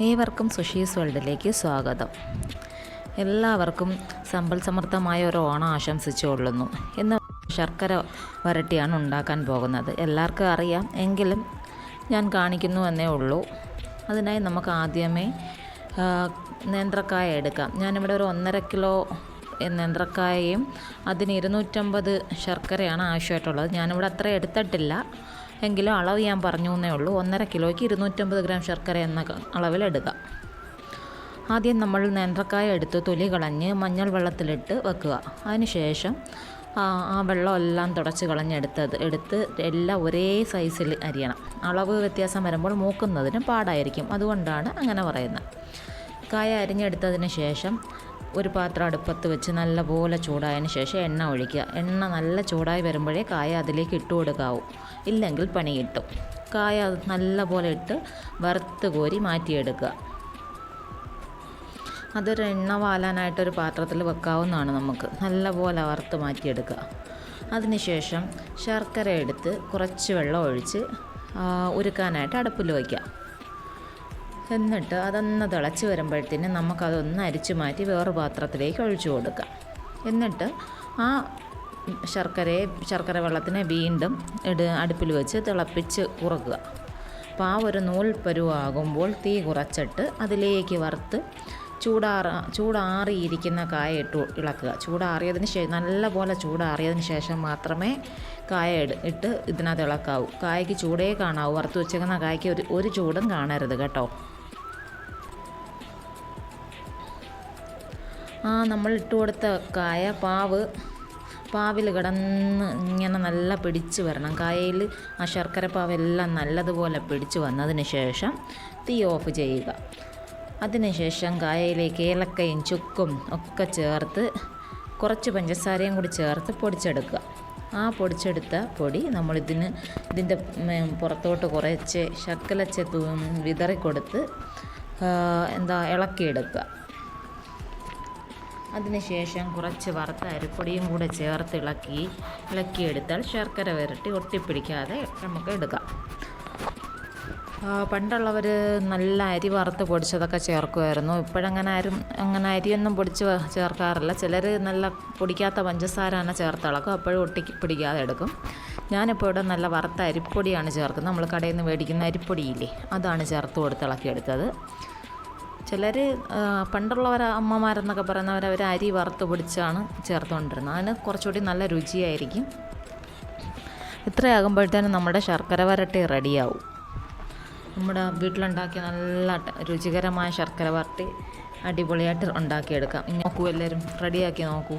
ഏവർക്കും സുഷീസ് വേൾഡിലേക്ക് സ്വാഗതം. എല്ലാവർക്കും സമ്പൽ സമൃദ്ധമായ ഒരു ഓണം ആശംസിച്ചുകൊള്ളുന്നു. ഇന്ന് ശർക്കര വരട്ടിയാണ് ഉണ്ടാക്കാൻ പോകുന്നത്. എല്ലാവർക്കും അറിയാം. എങ്കിലും ഞാൻ കാണിക്കുന്നു എന്നേ ഉള്ളൂ. അതിനായി നമുക്ക് ആദ്യമേ നേന്ത്രക്കായ എടുക്കാം. ഞാനിവിടെ ഒരു ഒന്നര കിലോ നേന്ത്രക്കായയും അതിന് ഇരുന്നൂറ്റമ്പത് ശർക്കരയാണ് ആവശ്യമായിട്ടുള്ളത്. ഞാനിവിടെ അത്ര എടുത്തിട്ടില്ല. എങ്കിലും അളവ് ഞാൻ പറഞ്ഞു എന്നേ ഉള്ളൂ. ഒന്നര കിലോയ്ക്ക് ഇരുന്നൂറ്റമ്പത് ഗ്രാം ശർക്കര എന്ന അളവിലെടുക്കുക ആദ്യം നമ്മൾ നേന്ത്രക്കായ എടുത്ത് തൊലി കളഞ്ഞ് മഞ്ഞൾ വെള്ളത്തിലിട്ട് വെക്കുക. അതിനുശേഷം ആ വെള്ളമെല്ലാം തുടച്ച് കളഞ്ഞെടുത്തത് എടുത്ത് എല്ലാം ഒരേ സൈസിൽ അരിയണം. അളവ് വ്യത്യാസം വരുമ്പോൾ മൂക്കുന്നതിന് പാടായിരിക്കും. അതുകൊണ്ടാണ് അങ്ങനെ പറയുന്നത്. കായ അരിഞ്ഞെടുത്തതിന് ശേഷം ഒരു പാത്രം അടുപ്പത്ത് വെച്ച് നല്ലപോലെ ചൂടായതിന് ശേഷം എണ്ണ ഒഴിക്കുക. എണ്ണ നല്ല ചൂടായി വരുമ്പോഴേ കായ അതിലേക്ക് ഇട്ട് കൊടുക്കാവൂ. ഇല്ലെങ്കിൽ പണി കിട്ടും. കായ നല്ലപോലെ ഇട്ട് വറുത്ത് കോരി മാറ്റിയെടുക്കുക. അതൊരു എണ്ണ വാലാനായിട്ടൊരു പാത്രത്തിൽ വെക്കാവുന്നതാണ് നമുക്ക്. നല്ലപോലെ വറുത്ത് മാറ്റിയെടുക്കുക. അതിനുശേഷം ശർക്കര എടുത്ത് കുറച്ച് വെള്ളം ഒഴിച്ച് ഉരുക്കാനായിട്ട് അടുപ്പിൽ വയ്ക്കുക. എന്നിട്ട് അതൊന്ന് തിളച്ച് വരുമ്പോഴത്തേന് നമുക്കതൊന്ന് അരിച്ചു മാറ്റി വേറെ പാത്രത്തിലേക്ക് ഒഴിച്ചു കൊടുക്കാം. എന്നിട്ട് ആ ശർക്കരയെ ശർക്കര വെള്ളത്തിനെ വീണ്ടും ഇട അടുപ്പിൽ വെച്ച് തിളപ്പിച്ച് കുറക്കുക അപ്പോൾ ആ ഒരു നൂൽ പരുവാകുമ്പോൾ തീ കുറച്ചിട്ട് അതിലേക്ക് വറുത്ത് ചൂടാറ ചൂടാറിയിരിക്കുന്ന കായ ഇട്ട് ഇളക്കുക. ചൂടാറിയതിന് ശേഷം നല്ലപോലെ ചൂടാറിയതിന് ശേഷം മാത്രമേ കായ ഇട ഇട്ട് ഇതിനകത്ത് ഇളക്കാവൂ. കായ്ക്ക് ചൂടേ കാണാവൂ. വറുത്ത് വെച്ചേക്കുന്ന കായ്ക്ക് ഒരു ഒരു ചൂടും കാണരുത് കേട്ടോ. ആ നമ്മൾ ഇട്ട് കൊടുത്ത കായ പാവ് പാവിൽ കിടന്ന് ഇങ്ങനെ നല്ല പിടിച്ച് വരണം. കായയിൽ ആ ശർക്കര പാവെല്ലാം നല്ലതുപോലെ പിടിച്ച് വന്നതിന് ശേഷം തീ ഓഫ് ചെയ്യുക. അതിനുശേഷം കായയിലേക്ക് ഏലക്കയും ചുക്കും ഒക്കെ ചേർത്ത് കുറച്ച് പഞ്ചസാരയും കൂടി ചേർത്ത് പൊടിച്ചെടുക്കുക. ആ പൊടിച്ചെടുത്ത പൊടി നമ്മളിതിന് ഇതിന്റെ പുറത്തോട്ട് കുറച്ച് ശക്കലച്ച് വിതറിക്കൊടുത്ത് എന്താ ഇളക്കിയെടുക്കുക. അതിനുശേഷം കുറച്ച് വറുത്ത അരിപ്പൊടിയും കൂടെ ചേർത്ത് ഇളക്കി ഇളക്കിയെടുത്താൽ ശർക്കര വരട്ടി ഒട്ടിപ്പിടിക്കാതെ നമുക്ക് എടുക്കാം. പണ്ടുള്ളവർ നല്ല അരി വറുത്ത് പൊടിച്ചതൊക്കെ ചേർക്കുമായിരുന്നു. ഇപ്പോഴങ്ങനെ ആരും അങ്ങനെ അരിയൊന്നും പൊടിച്ച് ചേർക്കാറില്ല. ചിലർ നല്ല പൊടിക്കാത്ത പഞ്ചസാര തന്നെ ചേർത്തിളക്കും അപ്പോഴും ഒട്ടി പിടിക്കാതെ എടുക്കും. ഞാനിപ്പോൾ ഇവിടെ നല്ല വറുത്ത അരിപ്പൊടിയാണ് ചേർക്കുന്നത്. നമ്മൾ കടയിൽ നിന്ന് മേടിക്കുന്ന അരിപ്പൊടിയില്ലേ അതാണ് ചേർത്ത് കൊടുത്ത് ഇളക്കിയെടുത്തത്. ചിലർ പണ്ടുള്ളവർ അമ്മമാരെന്നൊക്കെ പറയുന്നവർ അവർ അരി വറുത്ത് പൊടിച്ചാണ് ചേർത്തുകൊണ്ടിരുന്നത് അതിന് കുറച്ചുകൂടി നല്ല രുചിയായിരിക്കും. ഇത്രയാകുമ്പോഴത്തേനും നമ്മുടെ ശർക്കര വരട്ടി റെഡിയാവും. നമ്മുടെ വീട്ടിലുണ്ടാക്കിയ നല്ല രുചികരമായ ശർക്കര വരട്ടി അടിപൊളിയായിട്ട് ഉണ്ടാക്കിയെടുക്കാം. നോക്കൂ എല്ലാവരും റെഡിയാക്കി നോക്കൂ.